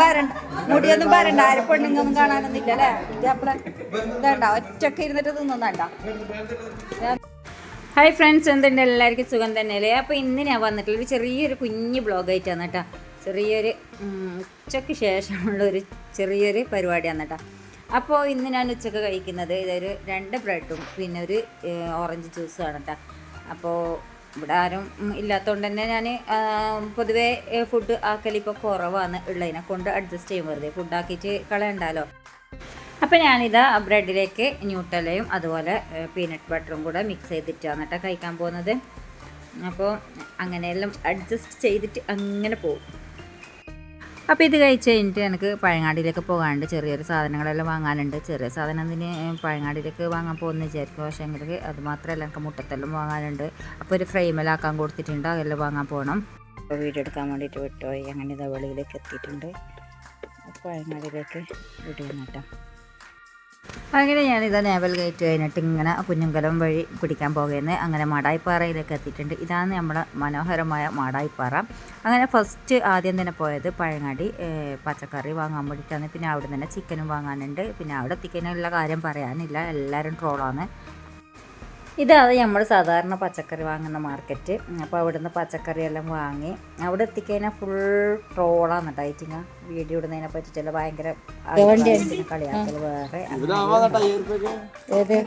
വരണ്ട മുടിയൊന്നും വരണ്ട ആരും പെണ്ണുങ്ങൊന്നും കാണാനൊന്നും ഇല്ല അല്ലേ ഇതപ്പളെ ഇതണ്ട. ഒറ്റയ്ക്ക് ഇരുന്നിട്ട് തിന്നുന്നണ്ട ഹായ് ഫ്രണ്ട്സ് എന്തുണ്ട്? എല്ലാവർക്കും സുഖം തന്നെയല്ലേ? അപ്പോൾ ഇന്ന് ഞാൻ വന്നിട്ടുള്ള ഒരു ചെറിയൊരു കുഞ്ഞ് ബ്ലോഗായിട്ടാണ് കേട്ടോ. ചെറിയൊരു ഉച്ചയ്ക്ക് ശേഷമുള്ള ഒരു ചെറിയൊരു പരിപാടിയാണ് കേട്ടോ. അപ്പോൾ ഇന്ന് ഞാൻ ഉച്ചയ്ക്ക് കഴിക്കുന്നത് ഇതൊരു രണ്ട് ബ്രെഡും പിന്നെ ഒരു ഓറഞ്ച് ജ്യൂസും ആണ് കേട്ടോ. അപ്പോൾ ഇവിടെ ആരും ഇല്ലാത്തതുകൊണ്ട് തന്നെ ഞാൻ പൊതുവേ ഫുഡ് ആക്കലിപ്പോൾ കുറവാണ് ഉള്ളതിനെ കൊണ്ട് അഡ്ജസ്റ്റ് ചെയ്യും വെറുതെ. ഫുഡ് ആക്കിയിട്ട് കളയണ്ടല്ലോ അപ്പോൾ ഞാനിതാ ബ്രെഡിലേക്ക് ന്യൂട്ടലയും അതുപോലെ പീനട്ട് ബട്ടറും കൂടെ മിക്സ് ചെയ്തിട്ടാണ് കേട്ടോ കഴിക്കാൻ പോകുന്നത്. അപ്പോൾ അങ്ങനെയെല്ലാം അഡ്ജസ്റ്റ് ചെയ്തിട്ട് അങ്ങനെ പോകും. അപ്പോൾ ഇത് കഴിച്ച് കഴിഞ്ഞിട്ട് എനിക്ക് പഴങ്ങാടിയിലേക്ക് പോകാനുണ്ട്. ചെറിയൊരു സാധനങ്ങളെല്ലാം വാങ്ങാനുണ്ട്. ചെറിയ സാധനം എന്തിന് പഴങ്ങാടിയിലേക്ക് വാങ്ങാൻ പോകുന്ന വിചാരിക്കും. പക്ഷേ എങ്കിൽ അത് മാത്രമല്ല എനിക്ക് മുട്ടത്തെല്ലാം വാങ്ങാനുണ്ട്. അപ്പോൾ ഒരു ഫ്രെയിമിലാക്കാൻ കൊടുത്തിട്ടുണ്ട്. അതെല്ലാം വാങ്ങാൻ പോകണം അപ്പോൾ വീഡിയോ എടുക്കാൻ വേണ്ടിയിട്ട് വിട്ടുപോയി. അങ്ങനെ ഇതാ വെളിയിലേക്ക് എത്തിയിട്ടുണ്ട്. പഴങ്ങാടിയിലേക്ക് കേട്ടോ. അങ്ങനെ ഞാനിതാ നേവൽ ഗേറ്റ് കഴിഞ്ഞിട്ട് ഇങ്ങനെ കുഞ്ഞുങ്കലം വഴി പിടിക്കാൻ പോകുന്നത്. അങ്ങനെ മാടായിപ്പാറയിലേക്ക് എത്തിയിട്ടുണ്ട്. ഇതാണ് നമ്മുടെ മനോഹരമായ മാടായിപ്പാറ. അങ്ങനെ ഫസ്റ്റ് ആദ്യം തന്നെ പോയത് പഴങ്ങാടി പച്ചക്കറി വാങ്ങാൻ വേണ്ടിയിട്ടാണ്. പിന്നെ അവിടെ തന്നെ ചിക്കനും വാങ്ങാനുണ്ട്. പിന്നെ അവിടെ എത്തിക്കാനുള്ള കാര്യം പറയാനില്ല. എല്ലാവരും ട്രോളാണ് ഇതാണ് നമ്മൾ സാധാരണ പച്ചക്കറി വാങ്ങുന്ന മാർക്കറ്റ്. അപ്പോൾ അവിടുന്ന് പച്ചക്കറിയെല്ലാം വാങ്ങി അവിടെ എത്തിക്കഴിഞ്ഞാൽ ഫുൾ ട്രോളാണ് ഡയറ്റിങ് വീഡിയോ ഇടുന്നതിനെ പറ്റിയിട്ടല്ല ഭയങ്കര കളിയാക്കൽ വേറെ. ഏത്?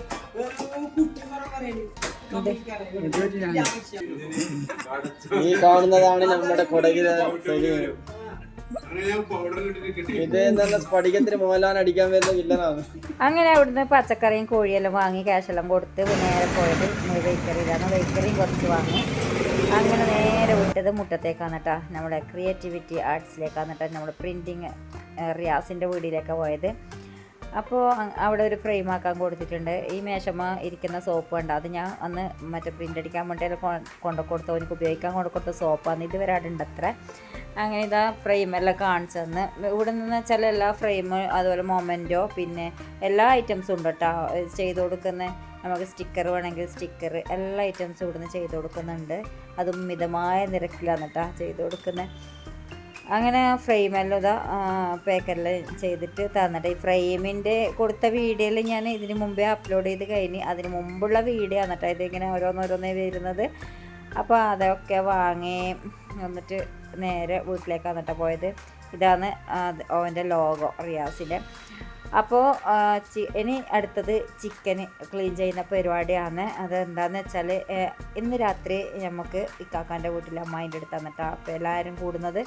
ഈ കാണുന്നതാണ് നമ്മുടെ കൊടകിലെ ഇത് സ്ഫടികത്തിന് മോഹൻലാൽ അടിക്കാൻ വരുന്ന വില്ലനാണ്. അങ്ങനെ അവിടുന്ന് പച്ചക്കറിയും കോഴിയെല്ലാം വാങ്ങി ക്യാഷെല്ലാം കൊടുത്ത് നേരെ പോയത് ബേക്കറിയിലാണ് ബേക്കറിയും കുറച്ച് വാങ്ങി. അങ്ങനെ നേരെ വിട്ടത് മുട്ടത്തേക്കാണ് കേട്ടോ നമ്മുടെ ക്രിയേറ്റിവിറ്റി ആർട്സിലേക്കാണ് കേട്ടോ നമ്മുടെ പ്രിന്റിങ് റിയാസിന്റെ വീടിലേക്ക് പോയത്. അപ്പോൾ അവിടെ ഒരു ഫ്രെയിം ആക്കാൻ കൊടുത്തിട്ടുണ്ട്. ഈ മേശമ്മ ഇരിക്കുന്ന സോപ്പ് ഉണ്ട് അത് ഞാൻ അന്ന് മറ്റേ പ്രിന്റ് അടിക്കാൻ വേണ്ടി കൊണ്ടു കൊടുത്ത അവനക്ക് ഉപയോഗിക്കാൻ കൊണ്ടു കൊടുത്ത സോപ്പാണ് ഇതുവരെ അവിടെ ഉണ്ട് അത്ര അങ്ങനെ ഇതാ ഫ്രെയിമെല്ലാം കാണിച്ചു തന്ന്. ഇവിടെ നിന്ന് വെച്ചാൽ എല്ലാ ഫ്രെയിം അതുപോലെ മൊമെന്റോ പിന്നെ എല്ലാ ഐറ്റംസും ഉണ്ട് കേട്ടോ ചെയ്ത് കൊടുക്കുന്ന നമുക്ക് സ്റ്റിക്കർ വേണമെങ്കിൽ സ്റ്റിക്കർ എല്ലാ ഐറ്റംസും ഇവിടുന്ന് ചെയ്ത് കൊടുക്കുന്നുണ്ട്. അതും മിതമായ നിരക്കിലാണ് കേട്ടോ ചെയ്ത് കൊടുക്കുന്നത് അങ്ങനെ ഫ്രെയിമെല്ലാം ഇതാ പേക്കെല്ലാം ചെയ്തിട്ട് തന്നിട്ട്. ഈ ഫ്രെയിമിന്റെ കൊടുത്ത വീഡിയോയിൽ ഞാൻ ഇതിന് മുമ്പേ അപ്ലോഡ് ചെയ്ത് കഴിഞ്ഞ് അതിന് മുമ്പുള്ള വീഡിയോ ആണ് കേട്ടോ ഇതിങ്ങനെ ഓരോന്നോരോന്നേ വരുന്നത്. അപ്പോൾ അതൊക്കെ വാങ്ങി എന്നിട്ട് നേരെ വീട്ടിലേക്കാണ് കേട്ടോ പോയത്. ഇതാണ് ഓവന്റെ ലോഗോ റിയാസിന്റെ അപ്പോൾ ഇനി അടുത്തത് ചിക്കൻ ക്ലീൻ ചെയ്യുന്ന പരിപാടിയാണ്. അതെന്താണെന്ന് വെച്ചാൽ ഇന്ന് രാത്രി നമുക്ക് ഇക്കാക്കാന്റെ വീട്ടിൽ അമ്മായിന്റെ അടുത്ത് വന്നിട്ടാണ് അപ്പോൾ എല്ലാവരും കൂടുന്നത്.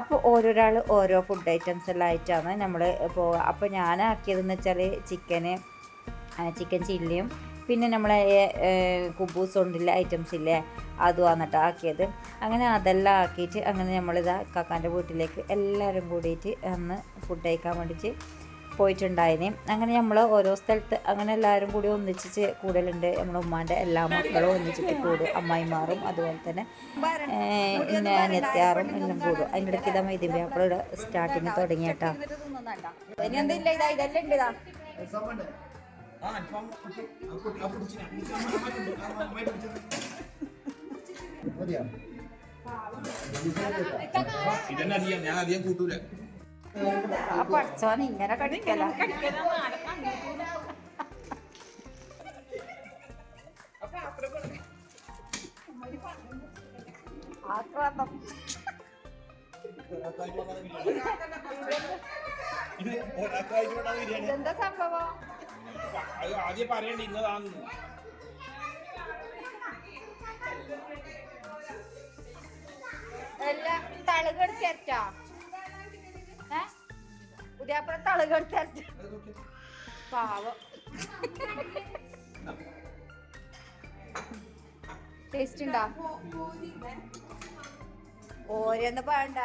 അപ്പോൾ ഓരോരാൾ ഓരോ ഫുഡ് ഐറ്റംസ് എല്ലാം ആയിട്ടാണ് നമ്മൾ പോവുക അപ്പോൾ ഞാനാക്കിയതെന്ന് വെച്ചാൽ ചിക്കന് ചിക്കൻ ചില്ലിയും പിന്നെ നമ്മളെ കുബൂസ് കൊണ്ടുള്ള ഐറ്റംസ് ഇല്ലേ അതും വന്നിട്ട് ആക്കിയത്. അങ്ങനെ അതെല്ലാം ആക്കിയിട്ട് അങ്ങനെ നമ്മളിതാ കാക്കാന്റെ വീട്ടിലേക്ക് എല്ലാവരും കൂടിയിട്ട് അന്ന് ഫുഡ് കഴിക്കാൻ വേണ്ടിയിട്ട് പോയിട്ടുണ്ടായിരുന്നു അങ്ങനെ നമ്മൾ ഓരോ സ്ഥലത്ത് അങ്ങനെ എല്ലാവരും കൂടി ഒന്നിച്ചിട്ട് കൂടലുണ്ട്. നമ്മുടെ ഉമ്മാന്റെ എല്ലാ മക്കളും ഒന്നിച്ചിട്ട് കൂടും. അമ്മായിമാറും അതുപോലെ തന്നെ പിന്നെ അനിയത്തിയാറും എല്ലാം കൂടും. അതിന്റെ ഇടയ്ക്ക് ഇതാ മൈതി അപ്പോൾ സ്റ്റാർട്ടിങ് തുടങ്ങിയിട്ടാ. ഇതന്നെ അധികം ഞാൻ അധികം കൂട്ടൂല. പഠിച്ചോൻ ഇങ്ങനെ കടിക്കല. ആക്രാന്തം ഇത് ഒരാൾക്കായിട്ട് വേണ്ട ബിരിയാണി എന്താ സംഭവം? അത് ആദ്യം പറയണ്ട ഇന്നതാന്ന് എല്ലാം ഏ? പാവം. ടേസ്റ്റ് ഉണ്ടോ? ഓരോന്ന് വേണ്ട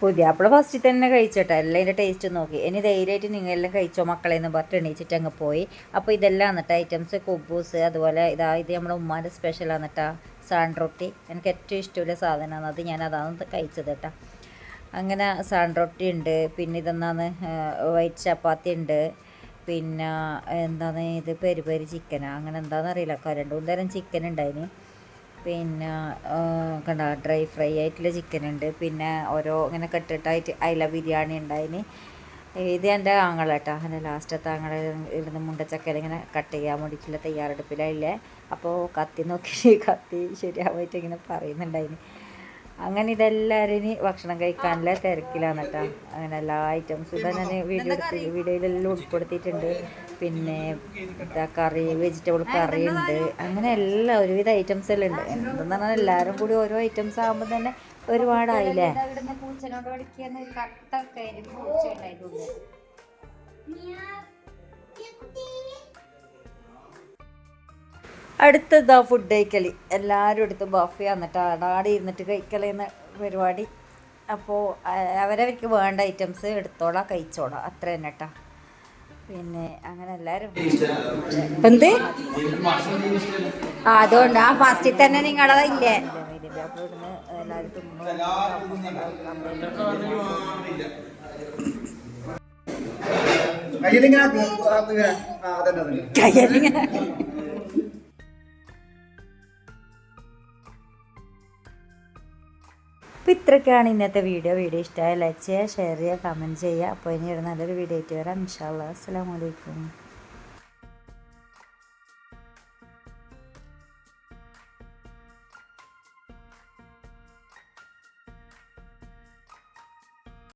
പുതിയാപ്പിള ഫസ്റ്റിൽ തന്നെ കഴിച്ചോട്ടെ. എല്ലാം അതിന്റെ ടേസ്റ്റ് നോക്കി. ഇനി ധൈര്യമായിട്ട് നിങ്ങളെല്ലാം കഴിച്ചോ മക്കളെ എന്ന് പറഞ്ഞിട്ട് എണീച്ചിട്ട് അങ്ങ് പോയി. അപ്പോൾ ഇതെല്ലാം എന്നിട്ട് ഐറ്റംസ് കുബൂസ് അതുപോലെ ഇതാ ഇത് നമ്മുടെ ഉമ്മാന്റെ സ്പെഷ്യൽ എന്നിട്ടാ സാൻഡ്രൊട്ടി എനിക്ക് ഏറ്റവും ഇഷ്ടമുള്ള സാധനമാണ്. അത് ഞാൻ അതാണ് കഴിച്ചത് കേട്ടോ അങ്ങനെ സാൻഡ്രൊട്ടി ഉണ്ട്. പിന്നെ ഇതെന്നാണ് വൈറ്റ് ചപ്പാത്തി ഉണ്ട്. പിന്നെ എന്താണ് ഇത്? പെരി പെരി ചിക്കനാണ് അങ്ങനെ എന്താണെന്ന് അറിയില്ല. രണ്ട് മൂന്ന് തരം ചിക്കൻ ഉണ്ടായിന് പിന്നെ കണ്ട ഡ്രൈ ഫ്രൈ ആയിട്ടുള്ള ചിക്കൻ ഉണ്ട്. പിന്നെ ഓരോ ഇങ്ങനെ കെട്ടിട്ടായിട്ട് അയില ബിരിയാണി ഉണ്ടായിന്. ഇത് എന്റെ ആങ്ങളേട്ടാ എന്റെ ലാസ്റ്റത്തെ ആങ്ങളെ ഇവിടുന്ന് മുണ്ടച്ചക്കൽ ഇങ്ങനെ കട്ട് ചെയ്യാൻ വേണ്ടിയിട്ടുള്ള തയ്യാറെടുപ്പിലായില്ലേ അപ്പോൾ കത്തി നോക്കി കത്തി ശരിയാവായിട്ട് ഇങ്ങനെ പറയുന്നുണ്ടായിന്. അങ്ങനെ ഇതെല്ലാവരും ഇനി ഭക്ഷണം കഴിക്കാനുള്ള തിരക്കിലാണ് കേട്ടോ. അങ്ങനെ എല്ലാ ഐറ്റംസും ഇപ്പം ഞാൻ വീഡിയോ എടുത്ത് വീഡിയോയിലെല്ലാം ഉൾപ്പെടുത്തിയിട്ടുണ്ട്. പിന്നെ എന്താ കറി വെജിറ്റബിൾ കറി ഉണ്ട്. അങ്ങനെ എല്ലാ ഒരുവിധ ഐറ്റംസ് എല്ലാം ഉണ്ട്. എന്തെന്ന് പറഞ്ഞാൽ എല്ലാവരും കൂടി ഓരോ ഐറ്റംസ് ആകുമ്പോൾ തന്നെ ഒരുപാടായില്ലേ? പൂച്ചനോട് പൂച്ച അടുത്തതാ ഫുഡ് കഴിക്കൽ. എല്ലാവരും എടുത്ത് ബഫേ വന്നിട്ട് അടാടി ഇരുന്നിട്ട് കഴിക്കലെന്ന പരിപാടി. അപ്പോൾ അവരവർക്ക് വേണ്ട ഐറ്റംസ് എടുത്തോളാം കഴിച്ചോളാം. അത്ര തന്നെ കേട്ടോ പിന്നെ അങ്ങനെ എല്ലാവരും എന്ത്? ആ അതുകൊണ്ട് ആ ഫസ്റ്റിൽ തന്നെ നിങ്ങളത് ഇല്ലേ? കയ്യിലിങ്ങനെ. കയ്യലിങ്ങനെ അപ്പോൾ ഇത്രയൊക്കെയാണ് ഇന്നത്തെ വീഡിയോ. വീഡിയോ ഇഷ്ടമായ ലൈക്ക് ചെയ്യുക ഷെയർ ചെയ്യുക കമന്റ് ചെയ്യുക. അപ്പോൾ ഇനി ഒരു നല്ലൊരു വീഡിയോ ആയിട്ട് വരാം. ഇൻഷാല്ലാ അസ്സാം വലൈക്കും